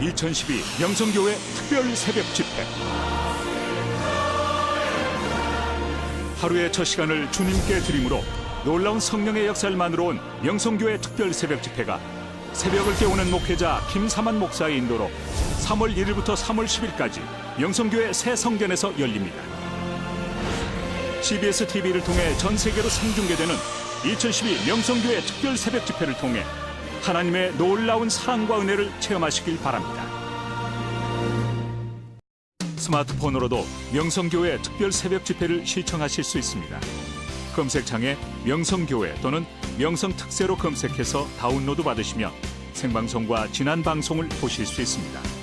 2012 명성교회 특별 새벽 집회. 하루의 첫 시간을 주님께 드림으로 놀라운 성령의 역사를 온 명성교회 특별 새벽 집회가 새벽을 깨우는 목회자 김사만 목사의 인도로 3월 1일부터 3월 10일까지 명성교회 새 성전에서 열립니다. CBS TV를 통해 전 세계로 생중계되는 2012 명성교회 특별 새벽 집회를 통해 하나님의 놀라운 사랑과 은혜를 체험하시길 바랍니다. 스마트폰으로도 명성교회 특별 새벽 집회를 시청하실 수 있습니다. 검색창에 명성교회 또는 명성특세로 검색해서 다운로드 받으시면 생방송과 지난 방송을 보실 수 있습니다.